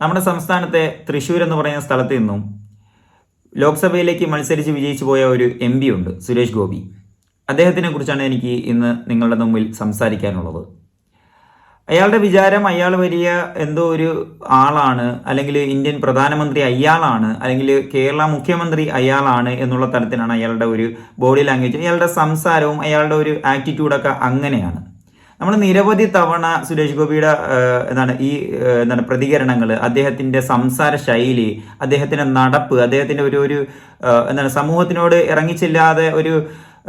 നമ്മുടെ സംസ്ഥാനത്തെ തൃശ്ശൂർ എന്ന് പറയുന്ന സ്ഥലത്ത് നിന്നും ലോക്സഭയിലേക്ക് മത്സരിച്ച് വിജയിച്ചു പോയ ഒരു എം പി ഉണ്ട് സുരേഷ് ഗോപി. അദ്ദേഹത്തിനെ കുറിച്ചാണ് എനിക്ക് ഇന്ന് നിങ്ങളുടെ മുമ്പിൽ സംസാരിക്കാനുള്ളത്. അയാളുടെ വിചാരം അയാൾ വലിയ എന്തോ ഒരു ആളാണ് അല്ലെങ്കിൽ ഇന്ത്യൻ പ്രധാനമന്ത്രി അയാളാണ് അല്ലെങ്കിൽ കേരള മുഖ്യമന്ത്രി അയാളാണ് എന്നുള്ള തരത്തിലാണ് അയാളുടെ ഒരു ബോഡി ലാംഗ്വേജ് അയാളുടെ സംസാരവും അയാളുടെ ഒരു ആറ്റിറ്റ്യൂഡൊക്കെ അങ്ങനെയാണ്. നമ്മൾ നിരവധി തവണ സുരേഷ് ഗോപിയുടെ എന്താണ് ഈ എന്താണ് പ്രതികരണങ്ങൾ അദ്ദേഹത്തിന്റെ സംസാര ശൈലി അദ്ദേഹത്തിന്റെ നടപ്പ് അദ്ദേഹത്തിന്റെ ഒരു ഒരു എന്താണ് സമൂഹത്തിനോട് ഇറങ്ങിച്ചില്ലാതെ ഒരു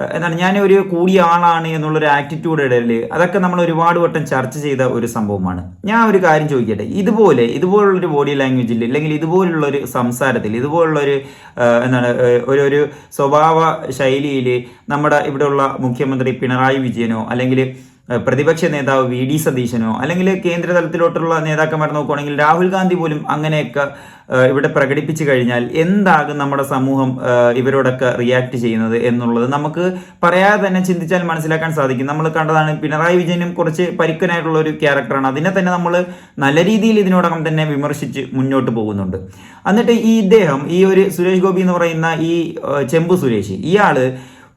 എന്താണ് ഞാൻ ഒരു കൂടിയ ആളാണ് എന്നുള്ളൊരു ആറ്റിറ്റ്യൂഡ് ഇടൽ അതൊക്കെ നമ്മൾ ഒരുപാട് വട്ടം ചർച്ച ചെയ്ത ഒരു സംഭവമാണ്. ഞാൻ ഒരു കാര്യം ചോദിക്കട്ടെ ഇതുപോലെ ഇതുപോലുള്ളൊരു ബോഡി ലാംഗ്വേജിൽ അല്ലെങ്കിൽ ഇതുപോലുള്ള ഒരു സംസാരത്തിൽ ഇതുപോലുള്ളൊരു എന്താണ് ഒരു ഒരു സ്വഭാവ ശൈലിയിൽ നമ്മുടെ ഇവിടെയുള്ള മുഖ്യമന്ത്രി പിണറായി വിജയനോ അല്ലെങ്കിൽ പ്രതിപക്ഷ നേതാവ് വി ഡി സതീശനോ അല്ലെങ്കിൽ കേന്ദ്ര തലത്തിലോട്ടുള്ള നേതാക്കന്മാർ നോക്കുവാണെങ്കിൽ രാഹുൽ ഗാന്ധി പോലും അങ്ങനെയൊക്കെ ഇവിടെ പ്രകടിപ്പിച്ചു കഴിഞ്ഞാൽ എന്താകും നമ്മുടെ സമൂഹം ഇവരോടൊക്കെ റിയാക്ട് ചെയ്യുന്നത് എന്നുള്ളത് നമുക്ക് പറയാതെ തന്നെ ചിന്തിച്ചാൽ മനസ്സിലാക്കാൻ സാധിക്കും. നമ്മൾ കണ്ടതാണ് പിണറായി വിജയനും കുറച്ച് പരിക്കനായിട്ടുള്ള ഒരു ക്യാരക്ടറാണ്. അതിനെ തന്നെ നമ്മൾ നല്ല രീതിയിൽ ഇതിനോടകം തന്നെ വിമർശിച്ച് മുന്നോട്ട് പോകുന്നുണ്ട്. എന്നിട്ട് ഈ ഇദ്ദേഹം ഈ ഒരു സുരേഷ് ഗോപി എന്ന് പറയുന്ന ഈ ചെമ്പു സുരേഷ് ഇയാൾ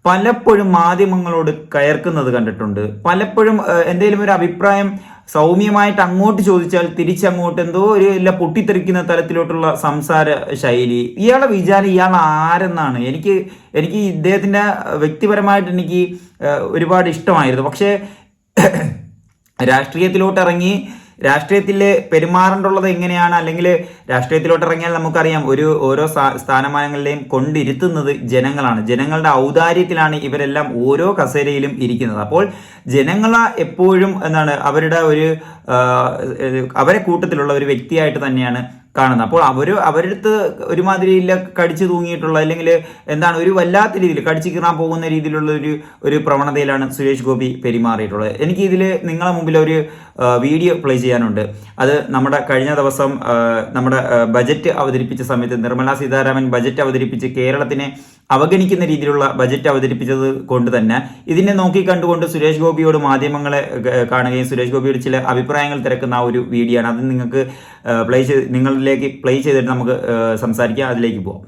പലപ്പോഴും മാധ്യമങ്ങളോട് കയർക്കുന്നത് കണ്ടിട്ടുണ്ട്. പലപ്പോഴും എന്തെങ്കിലും ഒരു അഭിപ്രായം സൗമ്യമായിട്ട് അങ്ങോട്ട് ചോദിച്ചാൽ തിരിച്ചങ്ങോട്ട് എന്തോ ഒരു ഇല്ല പൊട്ടിത്തെറിക്കുന്ന തലത്തിലോട്ടുള്ള സംസാര ശൈലി. ഇയാളെ വിചാരം ഇയാൾ ആരെന്നാണ്? എനിക്ക് എനിക്ക് ഇദ്ദേഹത്തിന്റെ വ്യക്തിപരമായിട്ട് എനിക്ക് ഒരുപാട് ഇഷ്ടമായിരുന്നു. പക്ഷേ രാഷ്ട്രീയത്തിലോട്ട് ഇറങ്ങി രാഷ്ട്രീയത്തിൽ പെരുമാറേണ്ടുള്ളത് എങ്ങനെയാണ്? അല്ലെങ്കിൽ രാഷ്ട്രീയത്തിലോട്ട് ഇറങ്ങിയാൽ നമുക്കറിയാം ഒരു ഓരോ സ്ഥാ- സ്ഥാനമാനങ്ങളിലെയും കൊണ്ടിരുത്തുന്നത് ജനങ്ങളാണ്. ജനങ്ങളുടെ ഔദാര്യത്തിലാണ് ഇവരെല്ലാം ഓരോ കസേരയിലും ഇരിക്കുന്നത്. അപ്പോൾ ജനങ്ങളെ എപ്പോഴും എന്താണ് അവരുടെ ഒരു അവരെ കൂട്ടത്തിലുള്ള ഒരു വ്യക്തിയായിട്ട് തന്നെയാണ് കാണുന്നത്. അപ്പോൾ അവർ അവരടുത്ത് ഒരുമാതിരി ഇല്ല കടിച്ചു തൂങ്ങിയിട്ടുള്ള അല്ലെങ്കിൽ എന്താണ് ഒരു വല്ലാത്ത രീതിയിൽ കടിച്ചു കീറാൻ പോകുന്ന രീതിയിലുള്ള ഒരു ഒരു പ്രവണതയിലാണ് സുരേഷ് ഗോപി പെരുമാറിയിട്ടുള്ളത്. എനിക്ക് ഇതിൽ നിങ്ങളെ മുമ്പിൽ ഒരു വീഡിയോ പ്ലേ ചെയ്യാനുണ്ട്. അത് നമ്മുടെ കഴിഞ്ഞ ദിവസം നമ്മുടെ ബജറ്റ് അവതരിപ്പിച്ച സമയത്ത് നിർമ്മല സീതാരാമൻ ബജറ്റ് അവതരിപ്പിച്ച് കേരളത്തിനെ അവഗണിക്കുന്ന രീതിയിലുള്ള ബജറ്റ് അവതരിപ്പിച്ചത് കൊണ്ട് തന്നെ ഇതിനെ നോക്കി കണ്ടുകൊണ്ട് സുരേഷ് ഗോപിയോട് മാധ്യമങ്ങളെ കാണുകയും സുരേഷ് ഗോപിയോട് ചില അഭിപ്രായങ്ങൾ തിരക്കുന്ന ആ ഒരു വീഡിയോ ആണ്. അത് നിങ്ങൾക്ക് പ്ലേ ചെയ്ത് നിങ്ങളിലേക്ക് പ്ലേ ചെയ്തിട്ട് നമുക്ക് സംസാരിക്കാം. അതിലേക്ക് പോവാം.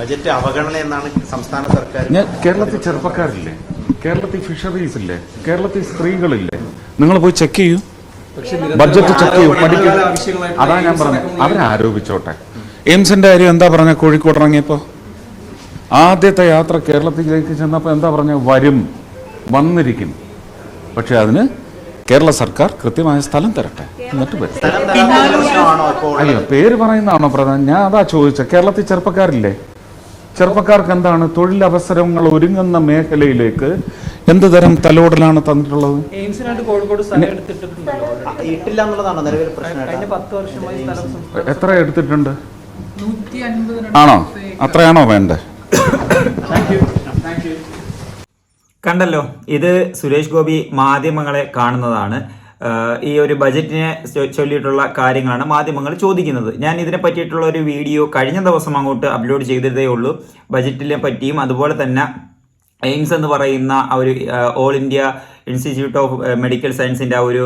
ബജറ്റ് അവഗണന എന്നാണ് സംസ്ഥാന സർക്കാർ കേരളത്തിൽ ചെറുപ്പക്കാരില്ലേ? കേരളത്തിൽ ഫിഷറീസ് ഇല്ലേ? കേരളത്തിൽ സ്ത്രീകളില്ലേ? നിങ്ങൾ പോയി ചെക്ക് ചെയ്യൂ. ബഡ്ജറ്റ് ചെക്ക് ചെയ്യൂ. പഠിക്കൂ. അതാ ഞാൻ പറഞ്ഞത്. അവരാരോപിച്ചോട്ടെ എയിംസിന്റെ കാര്യം എന്താ പറഞ്ഞ കോഴിക്കോട് ഇറങ്ങിയപ്പോ? ആദ്യത്തെ യാത്ര കേരളത്തിലേക്ക് ചെന്നപ്പോൾ എന്താ പറഞ്ഞ? വരും. വന്നിരിക്കും. പക്ഷെ അതിന് കേരള സർക്കാർ കൃത്യമായ സ്ഥലം തരട്ടെ. എന്നിട്ട് വരും. അയ്യോ പേര് പറയുന്നതാണോ പ്രധാനം? ഞാൻ അതാ ചോദിച്ച കേരളത്തിൽ ചെറുപ്പക്കാരില്ലേ? ചെറുപ്പക്കാർക്ക് എന്താണ് തൊഴിലവസരങ്ങൾ ഒരുങ്ങുന്ന മേഖലയിലേക്ക് എന്ത് തരം തലോടലാണ് തന്നിട്ടുള്ളത്? എത്ര എടുത്തിട്ടുണ്ട്? ആണോ? അത്രയാണോ വേണ്ടേ? കണ്ടല്ലോ. ഇത് സുരേഷ് ഗോപി മാധ്യമങ്ങളെ കാണുന്നതാണ്. ഈ ഒരു ബജറ്റിനെ ചൊല്ലിയിട്ടുള്ള കാര്യങ്ങളാണ് മാധ്യമങ്ങൾ ചോദിക്കുന്നത്. ഞാൻ ഇതിനെ പറ്റിയിട്ടുള്ള ഒരു വീഡിയോ കഴിഞ്ഞ ദിവസം അങ്ങോട്ട് അപ്ലോഡ് ചെയ്തതേ ഉള്ളൂ. ബജറ്റിനെ പറ്റിയും അതുപോലെ തന്നെ എയിംസ് എന്ന് പറയുന്ന ഒരു all India institute of medical സയൻസിന്റെ ആ ഒരു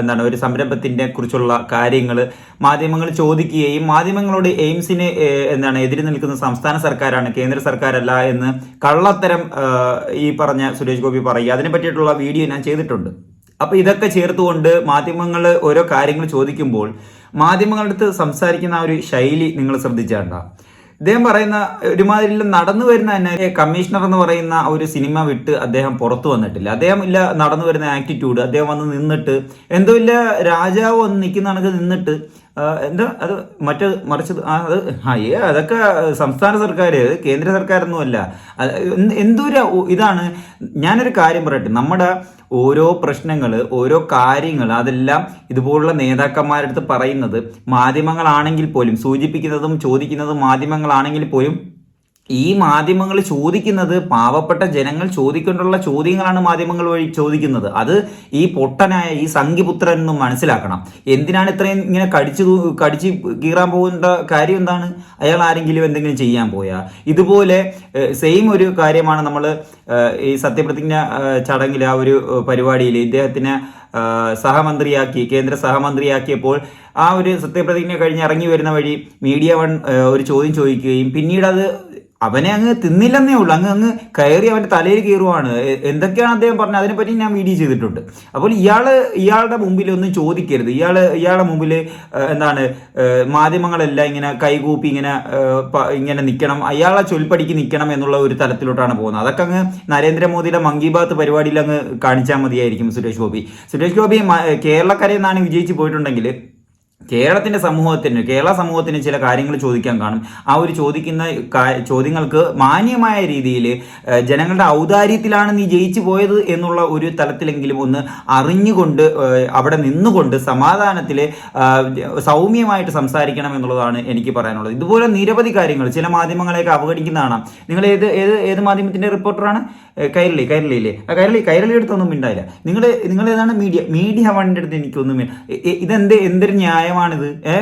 എന്താണ് ഒരു സംരംഭത്തിന്റെ കുറിച്ചുള്ള കാര്യങ്ങൾ മാധ്യമങ്ങൾ ചോദിക്കുകയും മാധ്യമങ്ങളോട് എയിംസിന് എന്താണ് എതിര് നിൽക്കുന്ന സംസ്ഥാന സർക്കാരാണ് കേന്ദ്ര സർക്കാരല്ല എന്ന് കള്ളത്തരം ഈ പറഞ്ഞ സുരേഷ് ഗോപി പറയുക. അതിനെ പറ്റിയിട്ടുള്ള വീഡിയോ ഞാൻ ചെയ്തിട്ടുണ്ട്. അപ്പൊ ഇതൊക്കെ ചേർത്തുകൊണ്ട് മാധ്യമങ്ങൾ ഓരോ കാര്യങ്ങൾ ചോദിക്കുമ്പോൾ മാധ്യമങ്ങളുടെ അടുത്ത് സംസാരിക്കുന്ന ആ ഒരു ശൈലി നിങ്ങൾ ശ്രദ്ധിച്ചാണ്ട. അദ്ദേഹം പറയുന്ന ഒരുമാതിരി നടന്നു വരുന്ന തന്നെ കമ്മീഷണർ എന്ന് പറയുന്ന ഒരു സിനിമ വിട്ട് അദ്ദേഹം പുറത്തു വന്നിട്ടില്ല. അദ്ദേഹം ഇല്ല നടന്നു വരുന്ന ആറ്റിറ്റ്യൂഡ് അദ്ദേഹം വന്ന് നിന്നിട്ട് എന്തോ ഇല്ല രാജാവ് വന്ന് നിൽക്കുന്ന കണക്ക് നിന്നിട്ട് എന്താ? അത് മറ്റേ മറിച്ച് അത് അയ്യേ അതൊക്കെ സംസ്ഥാന സർക്കാർ കേന്ദ്ര സർക്കാരൊന്നുമല്ല. എന്തൊരു ഇതാണ്? ഞാനൊരു കാര്യം പറയട്ടെ. നമ്മുടെ ഓരോ പ്രശ്നങ്ങൾ ഓരോ കാര്യങ്ങൾ അതെല്ലാം ഇതുപോലുള്ള നേതാക്കന്മാരടുത്ത് പറയുന്നത് മാധ്യമങ്ങളാണെങ്കിൽ പോലും സൂചിപ്പിക്കുന്നതും ചോദിക്കുന്നതും മാധ്യമങ്ങളാണെങ്കിൽ പോലും ഈ മാധ്യമങ്ങൾ ചോദിക്കുന്നത് പാവപ്പെട്ട ജനങ്ങൾ ചോദിക്കൊണ്ടുള്ള ചോദ്യങ്ങളാണ് മാധ്യമങ്ങൾ വഴി ചോദിക്കുന്നത്. അത് ഈ പൊട്ടനായ ഈ സംഘിപുത്രൻ എന്നും മനസ്സിലാക്കണം. എന്തിനാണ് ഇത്രയും ഇങ്ങനെ കടിച്ചു കടിച്ച് കീറാൻ പോകേണ്ട കാര്യം എന്താണ്? അയാൾ ആരെങ്കിലും എന്തെങ്കിലും ചെയ്യാൻ പോയാ? ഇതുപോലെ സെയിം ഒരു കാര്യമാണ് നമ്മൾ ഈ സത്യപ്രതിജ്ഞ ചടങ്ങിൽ ആ ഒരു പരിപാടിയിൽ ഇദ്ദേഹത്തിന് സഹമന്ത്രിയാക്കി കേന്ദ്ര സഹമന്ത്രിയാക്കിയപ്പോൾ ആ ഒരു സത്യപ്രതിജ്ഞ കഴിഞ്ഞ് ഇറങ്ങി വരുന്ന വഴി മീഡിയ വൺ ഒരു ചോദ്യം ചോദിക്കുകയും പിന്നീട് അത് അവനെ അങ്ങ് തിന്നില്ലെന്നേ ഉള്ളൂ. അങ്ങ് അങ്ങ് കയറി അവന്റെ തലയിൽ കയറുവാണ്. എന്തൊക്കെയാണ് അദ്ദേഹം പറഞ്ഞത്? അതിനെപ്പറ്റി ഞാൻ വീഡിയോ ചെയ്തിട്ടുണ്ട്. അപ്പോൾ ഇയാൾ ഇയാളുടെ മുമ്പിൽ ഒന്നും ചോദിക്കരുത്. ഇയാൾ ഇയാളുടെ മുമ്പിൽ എന്താണ് മാധ്യമങ്ങളെല്ലാം ഇങ്ങനെ കൈകൂപ്പി ഇങ്ങനെ ഇങ്ങനെ നിൽക്കണം. അയാളെ ചൊൽപ്പടിക്ക് നിൽക്കണം എന്നുള്ള ഒരു തലത്തിലോട്ടാണ് പോകുന്നത്. അതൊക്കെ അങ്ങ് നരേന്ദ്രമോദിയുടെ മൻ കി ബാത്ത് പരിപാടിയിൽ അങ്ങ് കാണിച്ചാൽ മതിയായിരിക്കും സുരേഷ് ഗോപി. സുരേഷ് ഗോപി മ- കേരളക്കരയിൽ നിന്നാണ് വിജയിച്ച് പോയിട്ടുണ്ടെങ്കിൽ കേരളത്തിന്റെ സമൂഹത്തിന് കേരള സമൂഹത്തിന് ചില കാര്യങ്ങൾ ചോദിക്കാൻ കാണും. ആ ഒരു ചോദിക്കുന്ന ചോദ്യങ്ങൾക്ക് മാന്യമായ രീതിയിൽ ജനങ്ങളുടെ ഔദാര്യത്തിലാണ് നീ ജയിച്ചു പോയത് എന്നുള്ള ഒരു തലത്തിലെങ്കിലും ഒന്ന് അറിഞ്ഞുകൊണ്ട് അവിടെ നിന്നുകൊണ്ട് സമാധാനത്തിൽ സൗമ്യമായിട്ട് സംസാരിക്കണം എന്നുള്ളതാണ് എനിക്ക് പറയാനുള്ളത്. ഇതുപോലെ നിരവധി കാര്യങ്ങൾ ചില മാധ്യമങ്ങളെയൊക്കെ അവഗണിക്കുന്നതാണ്. നിങ്ങൾ ഏത് ഏത് ഏത് മാധ്യമത്തിന്റെ റിപ്പോർട്ടറാണ്? ഏഹ്, കൈരളി കൈരളിയില്ലേ? ആ കൈരളി കൈരളി അടുത്തൊന്നും മിണ്ടായില്ല. നിങ്ങൾ നിങ്ങൾ ഏതാണ് മീഡിയ മീഡിയ വണ്ണിന്റെ അടുത്ത് എനിക്കൊന്നും ഇതെന്ത് എന്തൊരു ന്യായമാണിത്? ഏ?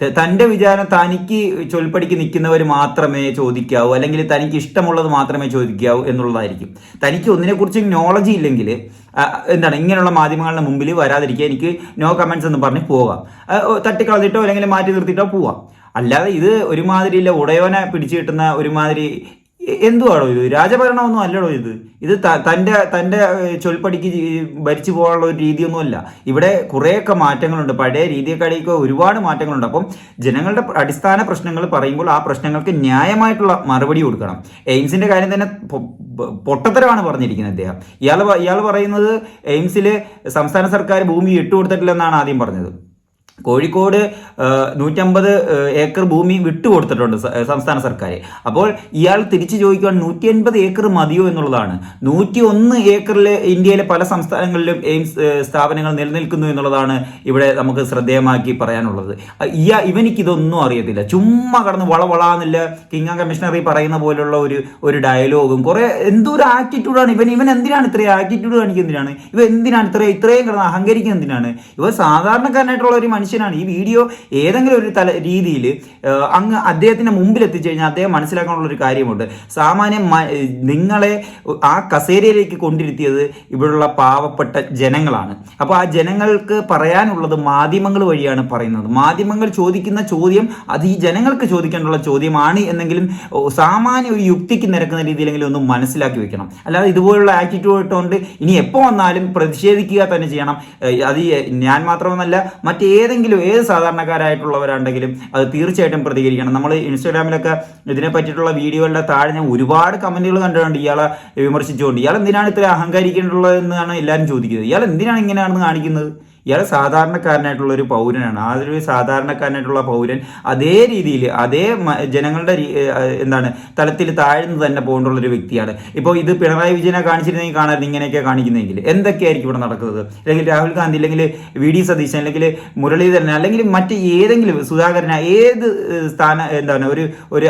തന്റെ വിചാരം തനിക്ക് ചൊൽപ്പടിക്ക് നിൽക്കുന്നവർ മാത്രമേ ചോദിക്കാവൂ അല്ലെങ്കിൽ തനിക്ക് ഇഷ്ടമുള്ളത് മാത്രമേ ചോദിക്കാവൂ എന്നുള്ളതായിരിക്കും. തനിക്ക് ഒന്നിനെക്കുറിച്ച് നോളജ് ഇല്ലെങ്കിൽ എന്താണ് ഇങ്ങനെയുള്ള മാധ്യമങ്ങളുടെ മുമ്പിൽ വരാതിരിക്കുക എനിക്ക് നോ കമൻസ് എന്ന് പറഞ്ഞ് പോകാം. തട്ടിക്കളഞ്ഞിട്ടോ അല്ലെങ്കിൽ മാറ്റി നിർത്തിയിട്ടോ പോവാം. അല്ലാതെ ഇത് ഒരുമാതിരിയില്ല ഉടയോനെ പിടിച്ചു കിട്ടുന്ന ഒരുമാതിരി എന്തുവാണോ ഇത്? രാജഭരണമൊന്നും അല്ലടോ ഇത്. ഇത് തന്റെ തന്റെ ചൊൽപ്പടിക്ക് ഭരിച്ചു പോകാനുള്ള ഒരു രീതിയൊന്നുമല്ല. ഇവിടെ കുറേയൊക്കെ മാറ്റങ്ങളുണ്ട്. പഴയ രീതിയെക്കാളിയൊക്കെ ഒരുപാട് മാറ്റങ്ങളുണ്ട്. അപ്പം ജനങ്ങളുടെ അടിസ്ഥാന പ്രശ്നങ്ങൾ പറയുമ്പോൾ ആ പ്രശ്നങ്ങൾക്ക് ന്യായമായിട്ടുള്ള മറുപടി കൊടുക്കണം. എയിംസിന്റെ കാര്യം തന്നെ പൊട്ടത്തരമാണ് പറഞ്ഞിരിക്കുന്നത് അദ്ദേഹം ഇയാൾ ഇയാൾ പറയുന്നത് എയിംസിൽ സംസ്ഥാന സർക്കാർ ഭൂമി ഇട്ടുകൊടുത്തിട്ടില്ലെന്നാണ് ആദ്യം പറഞ്ഞത്. കോഴിക്കോട് നൂറ്റമ്പത് ഏക്കർ ഭൂമി വിട്ടുകൊടുത്തിട്ടുണ്ട് സംസ്ഥാന സർക്കാർ അപ്പോൾ ഇയാൾ തിരിച്ചു ചോദിക്കുവാൻ നൂറ്റി അൻപത് ഏക്കർ മതിയോ എന്നുള്ളതാണ്. നൂറ്റി ഒന്ന് ഏക്കറിൽ ഇന്ത്യയിലെ പല സംസ്ഥാനങ്ങളിലും എയിംസ് സ്ഥാപനങ്ങൾ നിലനിൽക്കുന്നു എന്നുള്ളതാണ് ഇവിടെ നമുക്ക് ശ്രദ്ധേയമാക്കി പറയാനുള്ളത്. ഇയാ ഇവനിക്കിതൊന്നും അറിയത്തില്ല. ചുമ്മാ കടന്ന് വളവളാന്നില്ല കിങ് കമ്മീഷണറി പറയുന്ന പോലുള്ള ഒരു ഒരു ഡയലോഗും കുറെ എന്തോ ഒരു ആറ്റിറ്റ്യൂഡാണ് ഇവൻ ഇവൻ എന്തിനാണ് ഇത്രയും ആറ്റിറ്റ്യൂഡ് കാണിക്കുന്നതിനാണ്? ഇവ എന്തിനാണ് ഇത്രയും ഇത്രയും കിടന്ന് അഹങ്കരിക്കുന്നതിനാണ്? ഇവ സാധാരണക്കാരനായിട്ടുള്ള ഒരു മനുഷ്യനാണ്. ഈ വീഡിയോ ഏതെങ്കിലും ഒരു തല രീതിയിൽ അങ്ങ് അദ്ദേഹത്തിന്റെ മുമ്പിൽ എത്തിച്ചു അദ്ദേഹം മനസ്സിലാക്കാനുള്ള ഒരു കാര്യമുണ്ട്. സാമാന്യം നിങ്ങളെ ആ കസേരയിലേക്ക് കൊണ്ടിരുത്തിയത് ഇവിടെയുള്ള പാവപ്പെട്ട ജനങ്ങളാണ്. അപ്പോൾ ആ ജനങ്ങൾക്ക് പറയാനുള്ളത് മാധ്യമങ്ങൾ വഴിയാണ് പറയുന്നത്. മാധ്യമങ്ങൾ ചോദിക്കുന്ന ചോദ്യം അത് ഈ ജനങ്ങൾക്ക് ചോദിക്കാനുള്ള ചോദ്യമാണ് എന്നെങ്കിലും സാമാന്യ ഒരു യുക്തിക്ക് നിരക്കുന്ന രീതിയിലെങ്കിലും ഒന്ന് മനസ്സിലാക്കി വെക്കണം. അല്ലാതെ ഇതുപോലുള്ള ആറ്റിറ്റ്യൂഡ് ഇട്ടുകൊണ്ട് ഇനി എപ്പോൾ വന്നാലും പ്രതിഷേധിക്കുക തന്നെ ചെയ്യണം. അത് ഞാൻ മാത്രമെന്നല്ല മറ്റേതെങ്കിലും ഏത് സാധാരണക്കാരായിട്ടുള്ളവരുണ്ടെങ്കിലും അത് തീർച്ചയായിട്ടും പ്രതികരിക്കണം. നമ്മൾ ഇൻസ്റ്റാഗ്രാമിലൊക്കെ ഇതിനെ പറ്റിയിട്ടുള്ള വീഡിയോകളുടെ താഴെ ഞാൻ ഒരുപാട് കമന്റുകൾ കണ്ടിട്ടുണ്ട്. ഇയാളെ വിമർശിച്ചുകൊണ്ട്. ഇയാൾ എന്തിനാണ് ഇത്ര അഹങ്കരിക്കേണ്ടുള്ളത് എന്നാണ് എല്ലാവരും ചോദിക്കുന്നത്. ഇയാൾ എന്തിനാണ് ഇങ്ങനെയാണെന്ന് കാണിക്കുന്നത്? ഇയാൾ സാധാരണക്കാരനായിട്ടുള്ള ഒരു പൗരനാണ്. ആ ഒരു സാധാരണക്കാരനായിട്ടുള്ള പൗരൻ അതേ രീതിയിൽ അതേ ജനങ്ങളുടെ എന്താണ് തലത്തിൽ താഴ്ന്നു തന്നെ പോകേണ്ടുള്ള ഒരു വ്യക്തിയാണ്. ഇപ്പോൾ ഇത് പിണറായി വിജയനെ കാണിച്ചിരുന്നെങ്കിൽ കാണാറുണ്ട് ഇങ്ങനെയൊക്കെ കാണിക്കുന്നെങ്കിൽ എന്തൊക്കെയായിരിക്കും ഇവിടെ നടക്കുന്നത്? അല്ലെങ്കിൽ രാഹുൽ ഗാന്ധി അല്ലെങ്കിൽ വി ഡി സതീശൻ അല്ലെങ്കിൽ മുരളീധരൻ അല്ലെങ്കിൽ മറ്റ് ഏതെങ്കിലും സുധാകരൻ ഏത് സ്ഥാന എന്താണ് ഒരു ഒരു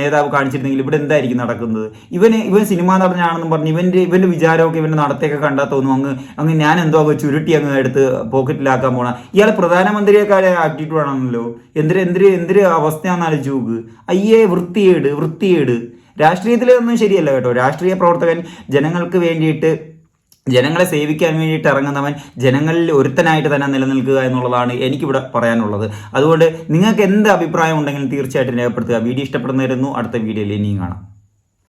നേതാവ് കാണിച്ചിരുന്നെങ്കിൽ ഇവിടെ എന്തായിരിക്കും നടക്കുന്നത്? ഇവന് ഇവൻ സിനിമാ നടനാണെന്നും പറഞ്ഞ് ഇവന്റെ ഇവന്റെ വിചാരമൊക്കെ ഇവന്റെ നടത്തേക്ക് കണ്ടാൽ അങ്ങ് അങ്ങ് ഞാൻ എന്തോ ചുരുട്ടി അങ്ങ് എടുത്ത് പോക്കറ്റിലാക്കാൻ പോണ. ഇയാൾ പ്രധാനമന്ത്രിയെക്കാരെ ആറ്റിറ്റ്യൂഡ് ആണല്ലോ. എന്തൊരു എന്തൊരു എന്തൊരു അവസ്ഥയാണെന്ന് ആലോചിച്ച് നോക്ക് അയ്യേ വൃത്തിയേട് വൃത്തിയേട്. രാഷ്ട്രീയത്തിലൊന്നും ശരിയല്ല കേട്ടോ. രാഷ്ട്രീയ പ്രവർത്തകൻ ജനങ്ങൾക്ക് വേണ്ടിയിട്ട് ജനങ്ങളെ സേവിക്കാൻ വേണ്ടിയിട്ട് ഇറങ്ങുന്നവൻ ജനങ്ങളിൽ ഒരുത്തനായിട്ട് തന്നെ നിലനിൽക്കുക എന്നുള്ളതാണ് എനിക്കിവിടെ പറയാനുള്ളത്. അതുകൊണ്ട് നിങ്ങൾക്ക് എന്ത് അഭിപ്രായം ഉണ്ടെങ്കിലും തീർച്ചയായിട്ടും രേഖപ്പെടുത്തുക. വീഡിയോ ഇഷ്ടപ്പെടുന്നവരുന്നു അടുത്ത വീഡിയോയിൽ ഇനിയും കാണാം.